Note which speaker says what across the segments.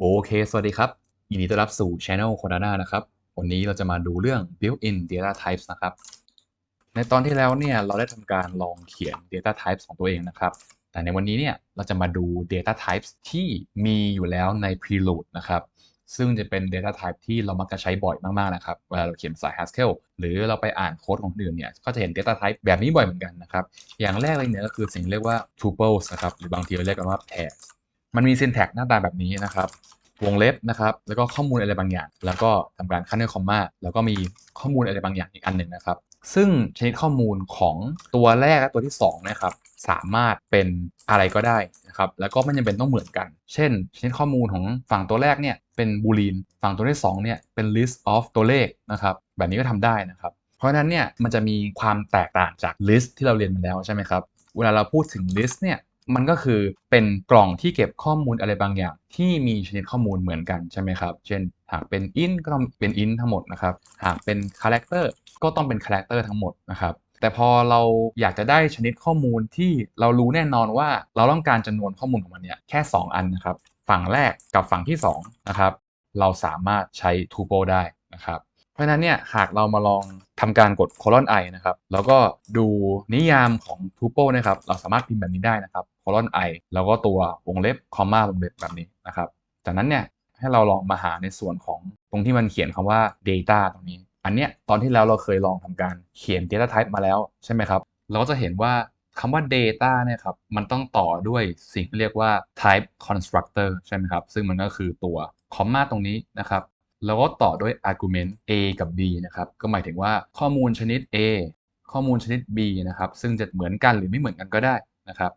Speaker 1: โอเค สวัสดีครับ ยินดีต้อนรับสู่ Channel c o d a n a นะครับ วันนี้เราจะมาดูเรื่อง Built-in Data Types นะครับ ในตอนที่แล้วเนี่ย เราได้ทำการลองเขียน Data Types ของตัวเองนะครับ แต่ในวันนี้เนี่ย เราจะมาดู Data Types ที่มีอยู่แล้วใน Preload นะครับ ซึ่งจะเป็น Data Type ที่เรามักจะใช้บ่อยมาก ๆ นะครับ เวลาเราเขียนภาษา Haskell หรือเราไปอ่านโค้ดของคนอื่นเนี่ย ก็จะเห็น Data Type แบบนี้บ่อยเหมือนกันนะครับ อย่างแรกเลยเนี่ยก็คือสิ่งเรียกว่า tuples นะครับ หรือบางทีเราเรียกกันว่า pairs มันมี syntax หน้าตาแบบนี้นะครับ วงเล็บนะครับ แล้วก็ข้อมูลอะไรบางอย่าง แล้วก็ทำการคั้นด้วยคอมมาแล้วก็มีข้อมูลอะไรบางอย่างอีกอันหนึ่งนะครับ ซึ่งชนิดข้อมูลของตัวแรกและตัวที่2นะครับสามารถเป็นอะไรก็ได้นะครับ แล้วก็ไม่จำเป็นต้องเหมือนกัน เช่น ชนิดข้อมูลของฝั่งตัวแรกเนี่ยเป็นบูลีน ฝั่งตัวที่2เนี่ยเป็น list of ตัวเลขนะครับ แบบนี้ก็ทำได้นะครับ เพราะฉะนั้นเนี่ยมันจะมีความแตกต่างจาก list ที่เราเรียนมาแล้วใช่ไหมครับ เวลาเราพูดถึง list เนี่ย มันก็คือเป็นกล่องที่เก็บข้อมูลอะไรบางอย่าง ที่มีชนิดข้อมูลเหมือนกันใช่ไหมครับ เช่น หากเป็น int ก็ต้องเป็น int ทั้งหมดนะครับ หากเป็น character ก็ต้องเป็น character ทั้งหมดนะครับแต่พอเราอยากจะได้ชนิดข้อมูลที่เรารู้แน่นอนว่าเราต้องการจำนวนข้อมูลของมันเนี่ยแค่ 2 อันนะครับ ฝั่งแรกกับฝั่งที่2นะครับเราสามารถใช้ tuple ได้นะครับ เพราะฉะนั้นเนี่ยหากเรามาลองทำการกด colon i นะครับแล้วก็ดูนิยามของ tuple นะครับ เราสามารถพิมพ์แบบนี้ได้นะครับ colon i แล้วก็ตัววงเล็บ comma วงเล็บแบบนี้นะครับ จากนั้นเนี่ยให้เราลองมาหาในส่วนของตรงที่มันเขียนคำว่า data ตรงนี้ อันเนี้ยตอนที่แล้วเราเคยลองทำการเขียน data type มาแล้วใช่ไหมครับ เราก็จะเห็นว่าคำว่า data เนี่ยครับมันต้องต่อด้วยสิ่งที่เรียกว่า type constructor ใช่ไหมครับ ซึ่งมันก็คือตัว comma ตรงนี้นะครับแล้วก็ต่อด้วย argument a กับ b นะครับ ก็หมายถึงว่าข้อมูลชนิด a ข้อมูลชนิด b นะครับ ซึ่งจะเหมือนกันหรือไม่เหมือนกันก็ได้นะครับ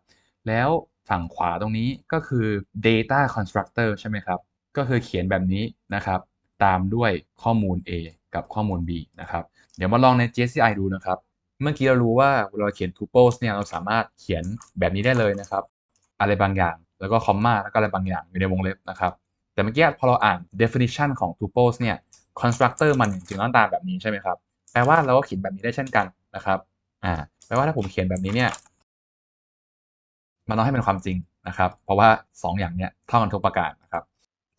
Speaker 1: แล้วฝั่งขวาตรงนี้ก็คือ data constructor ใช่ไหมครับ ก็คือเขียนแบบนี้นะครับ ตามด้วยข้อมูล a กับข้อมูล b นะครับ เดี๋ยวมาลองใน JCI ดูนะครับ เมื่อกี้เรารู้ว่าเวลาเขียน tuples เนี่ยเราสามารถเขียนแบบนี้ได้เลยนะครับ อะไรบางอย่างแล้วก็คอมมาแล้วก็อะไรบางอย่างอยู่ในวงเล็บนะครับ แต่เมื่อกี้พอเราอ่าน definition ของ tuples เนี่ย constructor มันจริงๆหน้าตาแบบนี้ใช่ไหมครับแปลว่าเราก็เขียนแบบนี้ได้เช่นกันนะครับอ่าแปลว่าถ้าผมเขียนแบบนี้เนี่ย มันต้องให้เป็นความจริงนะครับ เพราะว่า 2 อย่างเนี้ยเท่ากันทุกประการนะครับ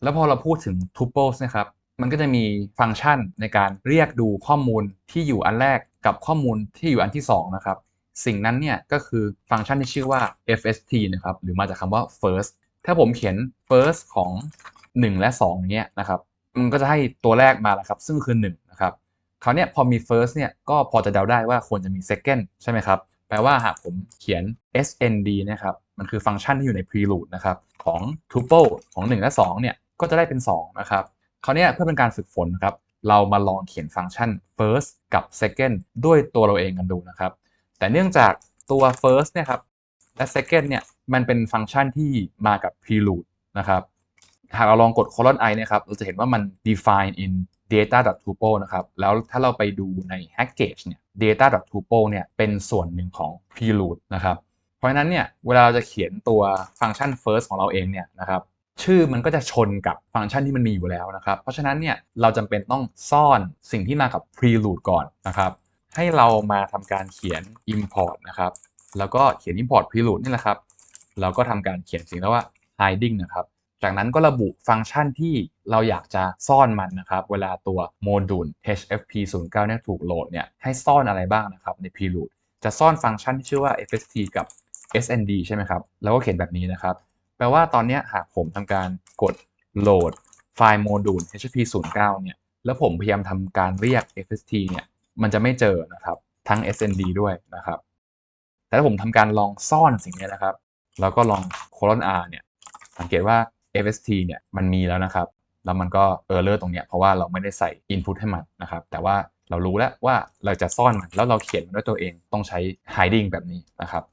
Speaker 1: แล้วพอเราพูดถึง tuples นะครับ มันก็จะมีฟังก์ชันในการเรียกดูข้อมูลที่อยู่อันแรกกับข้อมูลที่อยู่อันที่ 2 นะครับ สิ่งนั้นเนี่ยก็คือฟังก์ชันที่ชื่อว่า fst นะครับ หรือมาจากคำว่า first ถ้าผมเขียน first ของ 1 และ 2 อย่างเงี้ยนะครับ มันก็จะให้ตัวแรกมาแล้วครับ ซึ่งคือ 1 นะครับคราวนี้พอมี first เนี่ยก็พอจะเดาได้ว่าควรจะมี second ใช่ไหมครับ แปลว่าหากผมเขียน snd นะครับ มันคือฟังก์ชันที่อยู่ใน prelude นะครับ ของ tuple ของ 1 และ 2 เนี่ย ก็จะได้เป็น 2 นะครับคราวนี้เพื่อเป็นการฝึกฝนนะครับ เรามาลองเขียนฟังก์ชัน first กับ second ด้วยตัวเราเองกันดูนะครับ แต่เนื่องจากตัว first เนี่ยครับและ second เนี่ย มันเป็นฟังก์ชันที่มากับ prelude นะครับหากเราลองกด colon i เนี่ยครับ เราจะเห็นว่ามัน define in data.tuple นะครับ แล้วถ้าเราไปดูใน hackage เนี่ย data.tuple เนี่ยเป็นส่วนหนึ่งของ prelude นะครับ เพราะฉะนั้นเนี่ยเวลาเราจะเขียนตัวฟังก์ชัน first ของเราเองเนี่ยนะครับชื่อมันก็จะชนกับฟังก์ชันที่มันมีอยู่แล้วนะครับ เพราะฉะนั้นเนี่ยเราจำเป็นต้องซ่อนสิ่งที่มากับ prelude ก่อนนะครับ ให้เรามาทำการเขียน import นะครับ แล้วก็เขียน import prelude นี่แหละครับ เราก็ทำการเขียนสิ่งที่ว่า hiding นะครับ จากนั้นก็ระบุฟังก์ชันที่เราอยากจะซ่อนมันนะครับ เวลาตัวโมดูล hfp 0 9เนี่ยถูกโหลดเนี่ยให้ซ่อนอะไรบ้างนะครับใน prelude จะซ่อนฟังก์ชันที่ชื่อว่า fst กับ snd ใช่ไหมครับแล้วก็เขียนแบบนี้นะครับ แปลว่าตอนนี้หากผมทำการกดโหลดไฟล์โมดูล hfp09 เนี่ยแล้วผมพยายามทำการเรียก fst เนี่ยมันจะไม่เจอนะครับทั้ง snd ด้วยนะครับแต่ถ้าผมทำการลองซ่อนสิ่งนี้นะครับ แล้วก็ลอง colon r เนี่ยสังเกตว่า fst เนี่ยมันมีแล้วนะครับ แล้วมันก็เออร์เลอร์ตรงเนี้ยเพราะว่าเราไม่ได้ใส่ input ให้มันนะครับ แต่ว่าเรารู้แล้วว่าเราจะซ่อนมันแล้วเราเขียนมันด้วยตัวเองต้องใช้ hiding แบบนี้นะครับ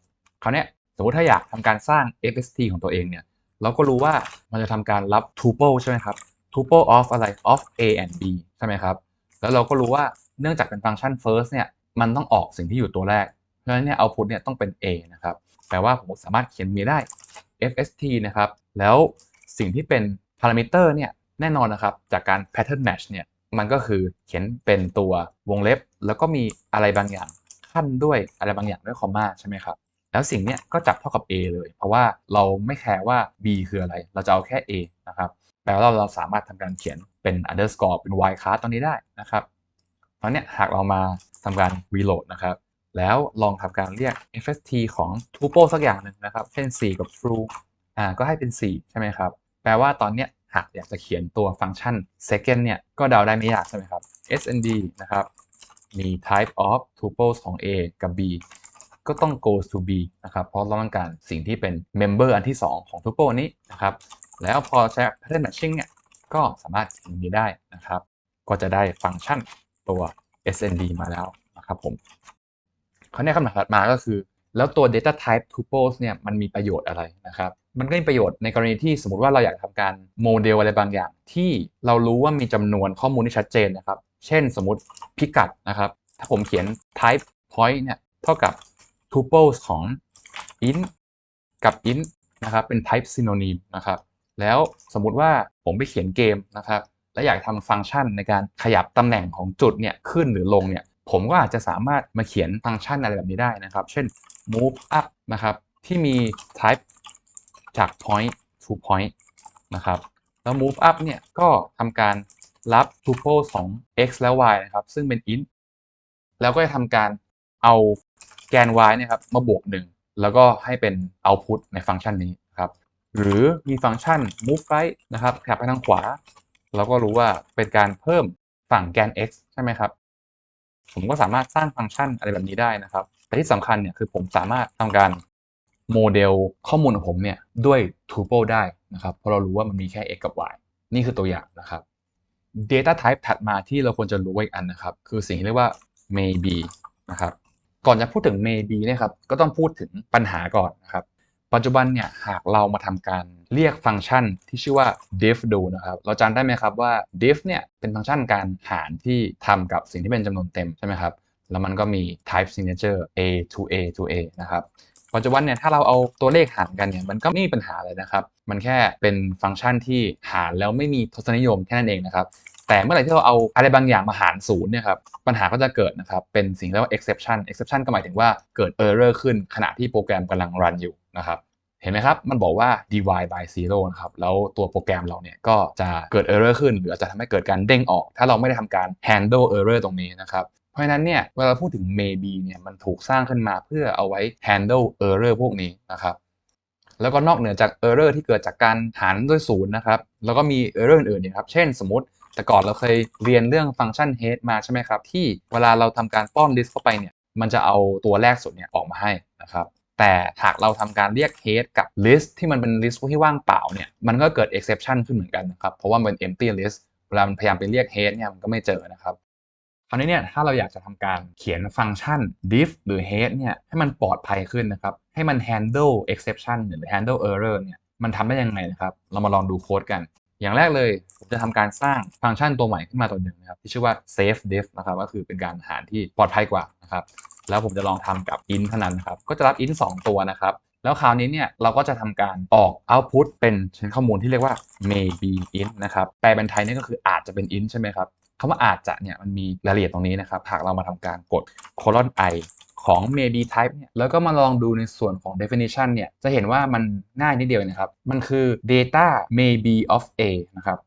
Speaker 1: คราวเนี้ยสมมติถ้าอยากทำการสร้าง fst ของตัวเองเนี่ยเราก็รู้ว่ามันจะทำการรับ tuple ใช่ไหมครับ tuple of อะไร of a and b ใช่ไหมครับ แล้วเราก็รู้ว่าเนื่องจากเป็นฟังก์ชัน first เนี่ยมันต้องออกสิ่งที่อยู่ตัวแรก เพราะฉะนั้นเนี่ย output เนี่ยต้องเป็น a นะครับแปลว่าผมสามารถเขียนมีได้ fst นะครับ แล้ว สิ่งที่เป็น parameter เนี่ยแน่นอนนะครับ จากการ pattern match เนี่ยมันก็คือเขียนเป็นตัววงเล็บ แล้วก็มีอะไรบางอย่างขั้นด้วยอะไรบางอย่างด้วยคอมมาใช่ไหมครับแล้วสิ่งเนี้ยก็จับเท่ากับ a เลย เพราะว่าเราไม่แคร์ว่า b คืออะไร เราจะเอาแค่ a นะครับแปลว่าเราสามารถทำการเขียนเป็น underscore เป็น wildcard ตรงนี้ได้นะครับเพราะเนี้ยหากเรามาทำการ reload นะครับแล้วลองทำการเรียก fst ของ tuple สักอย่างหนึ่งนะครับ เช่น 4 กับ true อ่าก็ให้เป็น 4 ใช่ไหมครับ แปลว่าตอนเนี้ยหากอยากจะเขียนตัวฟังก์ชัน second เนี่ยก็เดาได้ไม่ยากใช่ไหมครับ snd นะครับมี type of tuples ของ a กับ b ก็ต้อง go to b นะครับ เพราะเราต้องการสิ่งที่เป็น member อันที่ 2 ของ tuple นี้นะครับ แล้วพอใช้ pattern matching เนี่ยก็สามารถอย่างนี้ได้นะครับ ก็จะได้ฟังก์ชันตัว snd มาแล้วนะครับผมคราวนี้คำถามถัดมาก็คือ แล้วตัว data type tuples เนี่ยมันมีประโยชน์อะไรนะครับ มันก็มีประโยชน์ในกรณีที่สมมติว่าเราอยากทำการโมเดลอะไรบางอย่าง ที่เรารู้ว่ามีจำนวนข้อมูลที่ชัดเจนนะครับ เช่นสมมติพิกัดนะครับ ถ้าผมเขียน type point เนี่ยเท่ากับ tuples ของ int กับ int นะครับเป็น type synonym นะครับแล้วสมมุติว่าผมไปเขียนเกมนะครับ และอยากทำฟังก์ชันในการขยับตำแหน่งของจุดเนี่ยขึ้นหรือลงเนี่ย ผมก็อาจจะสามารถมาเขียนฟังก์ชันอะไรแบบนี้ได้นะครับ เช่น move up นะครับ ที่มี type จาก point to point นะครับ แล้ว move up เนี่ยก็ทำการรับ tuple ของ x และ y นะครับ ซึ่งเป็น int แล้วก็จะทำการเอาแกน y เนี่ยครับ มาบวกหนึ่งแล้วก็ให้เป็น output ในฟังก์ชันนี้ครับ หรือมีฟังก์ชัน move right นะครับขยับไปทางขวาเราก็รู้ว่าเป็นการเพิ่มฝั่งแกน x ใช่ไหมครับ ผมก็สามารถสร้างฟังก์ชันอะไรแบบนี้ได้นะครับ แต่ที่สำคัญเนี่ยคือผมสามารถทำการโมเดลข้อมูลของผมเนี่ยด้วย tuple ได้นะครับ เพราะเรารู้ว่ามันมีแค่ x กับ y นี่คือตัวอย่างนะครับ data type ถัดมาที่เราควรจะรู้อีกอันนะครับ คือสิ่งที่เรียกว่า maybe นะครับ ก่อนจะพูดถึง maybe เนี่ยครับ ก็ต้องพูดถึงปัญหาก่อนนะครับ ปัจจุบันเนี่ยหากเรามาทำการ เรียกฟังก์ชันที่ชื่อว่า diff ดูนะครับ เราจำได้ไหมครับว่า diff เนี่ยเป็นฟังก์ชันการหารที่ทำกับสิ่งที่เป็นจำนวนเต็มใช่ไหมครับ แล้วมันก็มี type signature a to a to a นะครับปัจจุบันเนี่ยถ้าเราเอาตัวเลขหารกันเนี่ยมันก็ไม่มีปัญหาเลยนะครับ มันแค่เป็นฟังก์ชันที่หารแล้วไม่มีทศนิยมแค่นั้นเองนะครับแต่เมื่อไหร่ที่เราเอาอะไรบางอย่างมาหารศูนย์เนี่ยครับปัญหาก็จะเกิดนะครับ เป็นสิ่งที่เรียกว่า exception exception ก็หมายถึงว่าเกิด error ขึ้นขณะที่โปรแกรมกำลังรันอยู่นะครับ ห็นไหมครับ มันบอกว่า divide by zero นะครับ แล้วตัวโปรแกรมเราเนี่ยก็จะเกิด error ขึ้น หรืออาจจะทำให้เกิดการเด้งออก ถ้าเราไม่ได้ทำการ handle error ตรงนี้นะครับ เพราะฉะนั้นเนี่ย เวลาพูดถึง maybe เนี่ย มันถูกสร้างขึ้นมาเพื่อเอาไว้ handle error พวกนี้นะครับ แล้วก็นอกเหนือจาก error ที่เกิดจากการหารด้วยศูนย์นะครับ แล้วก็มี error อื่นๆเนี่ยครับ เช่นสมมติแต่ก่อนเราเคยเรียนเรื่องฟังก์ชัน head มาใช่ไหมครับ ที่เวลาเราทำการป้อน list เข้าไปเนี่ย มันจะเอาตัวแรกสุดเนี่ยออกมาให้นะครับ แต่หากเราทำการเรียก head กับ list ที่มันเป็น list ที่ว่างเปล่าเนี่ยมันก็เกิด exception ขึ้นเหมือนกันนะครับ เพราะว่ามันเป็น empty list เวลามันพยายามไปเรียก head เนี่ยมันก็ไม่เจอนะครับคราวนี้เนี่ยถ้าเราอยากจะทำการเขียนฟังก์ชัน diff หรือ head เนี่ยให้มันปลอดภัยขึ้นนะครับ ให้มัน handle exception หรือ handle error เนี่ยมันทำได้ยังไงนะครับ เรามาลองดูโค้ดกัน อย่างแรกเลยผมจะทำการสร้างฟังก์ชันตัวใหม่ขึ้นมาตัวหนึ่งนะครับที่ชื่อว่า safe diff นะครับก็คือเป็นการหารที่ปลอดภัยกว่านะครับ แล้วผมจะลองทำกับ int เท่านั้นครับ ก็จะรับ int 2ตัวนะครับ แล้วคราวนี้เนี่ยเราก็จะทำการออก output เป็นชนข้อมูลที่เรียกว่า maybe int นะครับ แปลเป็นไทยนี่ก็คืออาจจะเป็น int ใช่ไหมครับคำว่าอาจจะเนี่ยมันมีรายละเอียดตรงนี้นะครับ หากเรามาทำการกด colon i ของ maybe type เนี่ยแล้วก็มาลองดูในส่วนของ definition เนี่ยจะเห็นว่ามันง่ายนิดเดียวนะครับ มันคือ data maybe of a นะครับ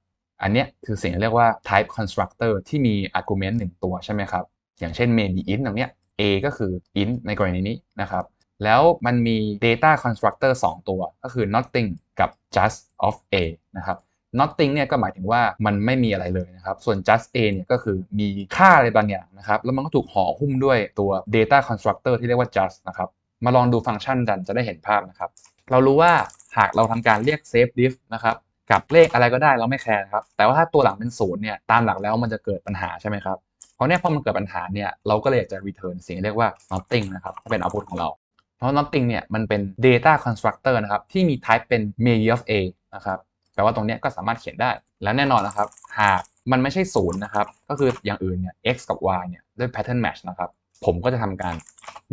Speaker 1: อันเนี้ยคือสิ่งที่เรียกว่า type constructor ที่มี argument 1 ตัวใช่ไหมครับ อย่างเช่น maybe int ตรงเนี้ย a ก็คือ int ในกรณีนี้นะครับ แล้วมันมี data constructor 2 ตัว ก็คือ nothing กับ just of a นะครับ nothing เนี่ยก็หมายถึงว่ามันไม่มีอะไรเลยนะครับ ส่วน just a เนี่ยก็คือมีค่าอะไรบางอย่างนะครับ แล้วมันก็ถูกห่อหุ้มด้วยตัว data constructor ที่เรียกว่า just นะครับ มาลองดูฟังก์ชันกันจะได้เห็นภาพนะครับ เรารู้ว่าหากเราทำการเรียก save diff นะครับ กับเลขอะไรก็ได้เราไม่แคร์ครับ แต่ว่าถ้าตัวหลังเป็นศูนย์เนี่ย ตามหลักแล้วมันจะเกิดปัญหาใช่ไหมครับ เพราะเนี่ยพอมันเกิดปัญหาเนี่ยเราก็เลยอยากจะ return สิ่งเรียกว่า nothing นะครับเป็น output ของเรา เพราะ nothing เนี่ยมันเป็น data constructor นะครับที่มี type เป็น maybe of a นะครับแปลว่าตรงเนี้ยก็สามารถเขียนได้ และแน่นอนนะครับ หากมันไม่ใช่ศูนย์นะครับ ก็คืออย่างอื่นเนี่ย x กับ y เนี่ยด้วย pattern match นะครับ ผมก็จะทำการ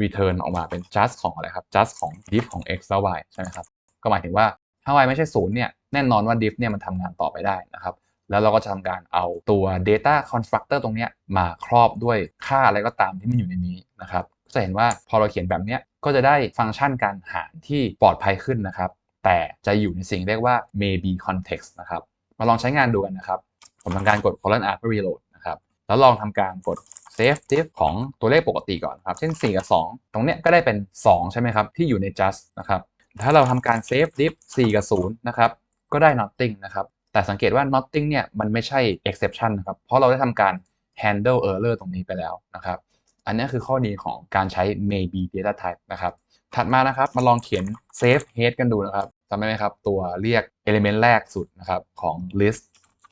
Speaker 1: return ออกมาเป็น just ของอะไรครับ just ของ diff ของ x และ y ใช่ไหมครับ ก็หมายถึงว่าถ้า y ไม่ใช่ศูนย์เนี่ยแน่นอนว่า diff เนี่ยมันทำงานต่อไปได้นะครับ แล้วเราก็จะทำการเอาตัว data constructor ตรงนี้มาครอบด้วยค่าอะไรก็ตามที่มันอยู่ในนี้นะครับจะเห็นว่าพอเราเขียนแบบนี้ก็จะได้ฟังก์ชันการหารที่ปลอดภัยขึ้นนะครับ แต่จะอยู่ในสิ่งเรียกว่า maybe context นะครับ มาลองใช้งานดูกันนะครับ ผมทำการกด colon r เพื่อ reload นะครับ แล้วลองทำการกด save diff ของตัวเลขปกติก่อนครับ เช่น 4 กับ 2 ตรงเนี้ยก็ได้เป็น 2 ใช่ไหมครับ ที่อยู่ใน just นะครับ ถ้าเราทำการ save diff 4 กับ 0 นะครับ ก็ได้ nothing นะครับ แต่สังเกตว่า nothing เนี่ยมันไม่ใช่ exception นะครับเพราะเราได้ทำการ handle error ตรงนี้ไปแล้วนะครับอันนี้คือข้อดีของการใช้ maybe data type นะครับถัดมานะครับมาลองเขียน save head กันดูนะครับจำได้ไหมครับ ตัวเรียก element แรกสุดนะครับของ list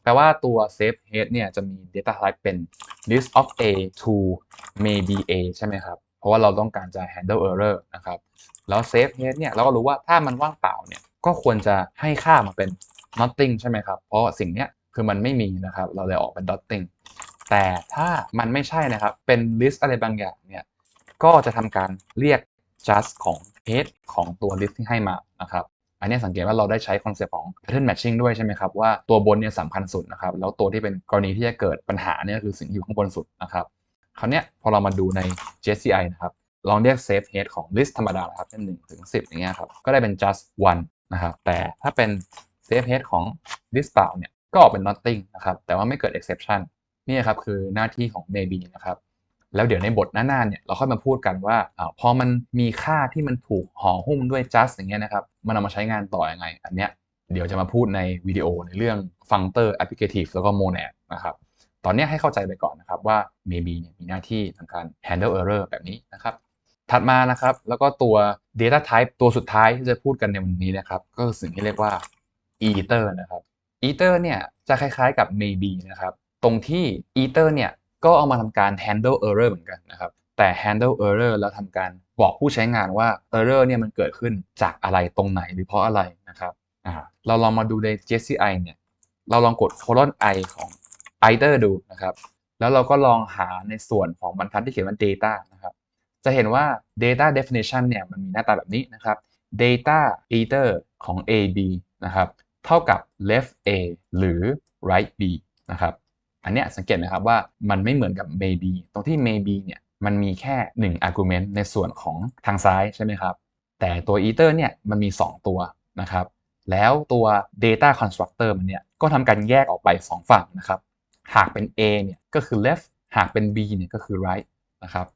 Speaker 1: แปลว่าตัว save head เนี่ยจะมี data type เป็น list of a to maybe a ใช่ไหมครับ เพราะว่าเราต้องการจะ handle error นะครับ แล้ว save head เนี่ยเราก็รู้ว่าถ้ามันว่างเปล่าเนี่ยก็ควรจะให้ค่ามาเป็น nothing ใช่ไหมครับ เพราะสิ่งเนี้ยคือมันไม่มีนะครับ เราเลยออกเป็น nothing แต่ถ้ามันไม่ใช่นะครับ เป็น list อะไรบางอย่างเนี่ยก็จะทำการเรียก just ของ head ของตัว list ที่ให้มานะครับอันนี้สังเกตว่าเราได้ใช้คอนเซปต์ของ pattern matching ด้วยใช่ไหมครับ ว่าตัวบนเนี่ยสำคัญสุดนะครับ แล้วตัวที่เป็นกรณีที่จะเกิดปัญหาเนี่ยคือสิ่งที่อยู่ข้างบนสุดนะครับคราวเนี้ยพอเรามาดูใน JCI นะครับ ลองเรียก save head ของ list ธรรมดานะครับเช่น1ถึง10 อย่างเงี้ยครับ ก็ได้เป็น just one นะครับ แต่ถ้าเป็น save head ของ list เปล่าเนี่ยก็ออกเป็น nothing นะครับแต่ว่าไม่เกิด exception นี่ครับคือหน้าที่ของ maybe นะครับแล้วเดี๋ยวในบทหน้าๆเนี่ยเราค่อยมาพูดกันว่าอาพอมันมีค่าที่มันถูกห่อหุ้มด้วย just อย่างเงี้ยนะครับมันเอามาใช้งานต่ออยังไง อันเนี้ยเดี๋ยวจะมาพูดในวิดีโอในเรื่อง functor applicative แล้วก็ monad นะครับตอนนี้ให้เข้าใจไปก่อนนะครับว่า maybe เนี่ยมีหน้าที่ทำการ handle error แบบนี้นะครับถัดมานะครับแล้วก็ตัว data type ตัวสุดท้ายที่จะพูดกันในวันนี้นะครับก็คือสิ่งที่เรียกว่า e t e r นะครับ e t e r เนี่ยจะคล้ายๆกับ maybe นะครับ ตรงที่ e t e r เนี่ยก็เอามาทำการ handle error เหมือนกันนะครับ แต่ handle error แล้วทำการบอกผู้ใช้งานว่า error เนี่ยมันเกิดขึ้นจากอะไรตรงไหนหรือเพราะอะไรนะครับอ่าเราลองมาดูใน JCI เนี่ยเราลองกด colon i ของ either ดูนะครับแล้วเราก็ลองหาในส่วนของบรรทัดที่เขียนว่า data นะครับ จะเห็นว่า data definition เนี่ยมันมีหน้าตาแบบนี้นะครับ data eater ของ a b นะครับ เท่ากับ left a หรือ right b นะครับ อันเนี้ยสังเกตนะครับว่ามันไม่เหมือนกับ maybe ตรงที่ maybe เนี่ยมันมีแค่ 1 argument ในส่วนของทางซ้ายใช่ไหมครับ แต่ตัว ether เนี่ยมันมี 2 ตัวนะครับ แล้วตัว data constructor มันเนี่ยก็ทำการแยกออกไป 2 ฝั่งนะครับ หากเป็น a เนี่ยก็คือ left หากเป็น b เนี่ยก็คือ right นะครับ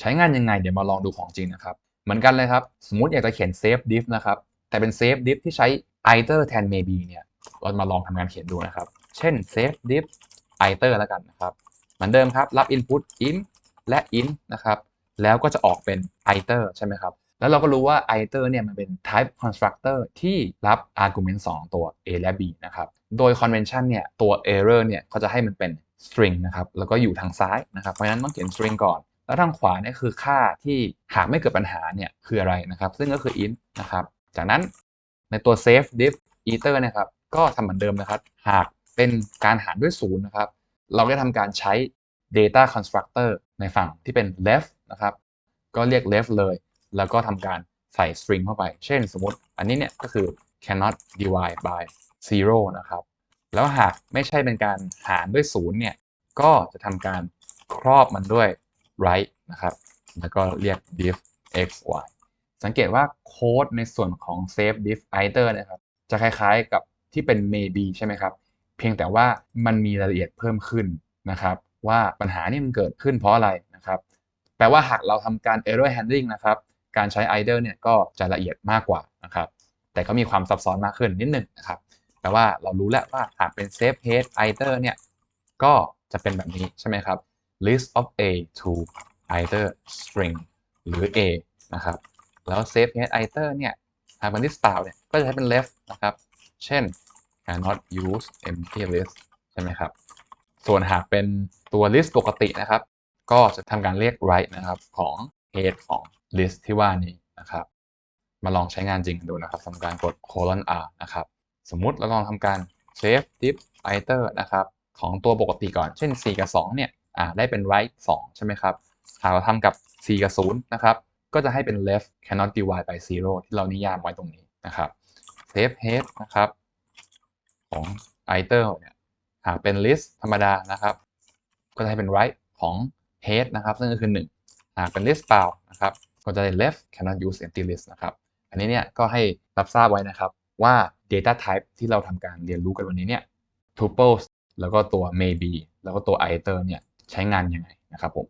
Speaker 1: ใช้งานยังไงเดี๋ยวมาลองดูของจริงนะครับ เหมือนกันเลยครับ สมมติอยากจะเขียน save diff นะครับ แต่เป็น save diff ที่ใช้ either แทน maybe เนี่ย เรามาลองทำงานเขียนดูนะครับ เช่น save diff iter แล้วกันนะครับ เหมือนเดิมครับ รับ input int และ int นะครับ แล้วก็จะออกเป็น iter ใช่ไหมครับ แล้วเราก็รู้ว่า iter เนี่ยมันเป็น type constructor ที่รับ argument 2 ตัว a และ b นะครับ โดย convention เนี่ย ตัว error เนี่ยเขาจะให้มันเป็น string นะครับ แล้วก็อยู่ทางซ้ายนะครับ เพราะฉะนั้นต้องเขียน string ก่อนแล้วทางขวาเนี่ยคือค่าที่หากไม่เกิดปัญหาเนี่ยคืออะไรนะครับ ซึ่งก็คือ int นะครับ จากนั้น ในตัว save diff iter นะครับก็ทำเหมือนเดิมนะครับ หากเป็นการหารด้วยศูนย์นะครับ เราได้ทำการใช้ data constructor ในฝั่งที่เป็น left นะครับ ก็เรียก left เลย แล้วก็ทำการใส่ string เข้าไป เช่นสมมติอันนี้เนี่ยก็คือ cannot divide by zero นะครับ แล้วหากไม่ใช่เป็นการหารด้วยศูนย์เนี่ย ก็จะทำการครอบมันด้วย right นะครับ แล้วก็เรียก diff x y สังเกตว่าโค้ดในส่วนของ save diff iter นะครับ จะคล้ายๆกับที่เป็น maybe ใช่ไหมครับ เพียงแต่ว่ามันมีรายละเอียดเพิ่มขึ้นนะครับ ว่าปัญหานี่มันเกิดขึ้นเพราะอะไรนะครับ แปลว่าหากเราทำการ error handling นะครับ การใช้ either เนี่ยก็จะละเอียดมากกว่านะครับ แต่ก็มีความซับซ้อนมากขึ้นนิดนึงนะครับ แปลว่าเรารู้แล้วว่าหากเป็น save head either เนี่ยก็จะเป็นแบบนี้ใช่ไหมครับ list of a to either string หรือ a นะครับ แล้ว save head either เนี่ยหากเป็น list เปล่าเนี่ยก็จะใช้เป็น left นะครับ เช่น cannot use empty list ใช่ไหมครับ ส่วนหากเป็นตัว list ปกตินะครับ ก็จะทำการเรียก right นะครับของ head ของ list ที่ว่านี้นะครับ มาลองใช้งานจริงดูนะครับทำการกด colon r นะครับ สมมุติเราลองทำการ save diff iter นะครับ ของตัวปกติก่อน เช่น 4 กับ 2 เนี่ยได้เป็น right 2ใช่ไหมครับ หากเราทำกับ 4 กับ 0 นะครับ ก็จะให้เป็น left cannot divide by 0ที่เรานิยามไว้ตรงนี้นะครับ save head นะครับของ iter เนี่ยหากเป็น list ธรรมดานะครับ ก็จะให้เป็น right ของ head นะครับ ซึ่งก็คือ 1 หากเป็น list เปล่านะครับ ก็จะได้ left cannot use empty list นะครับ อันนี้เนี่ยก็ให้รับทราบไว้นะครับว่า data type ที่เราทำการเรียนรู้กันวันนี้เนี่ย tuples แล้วก็ตัว maybe แล้วก็ตัว iter เนี่ยใช้งานยังไงนะครับผม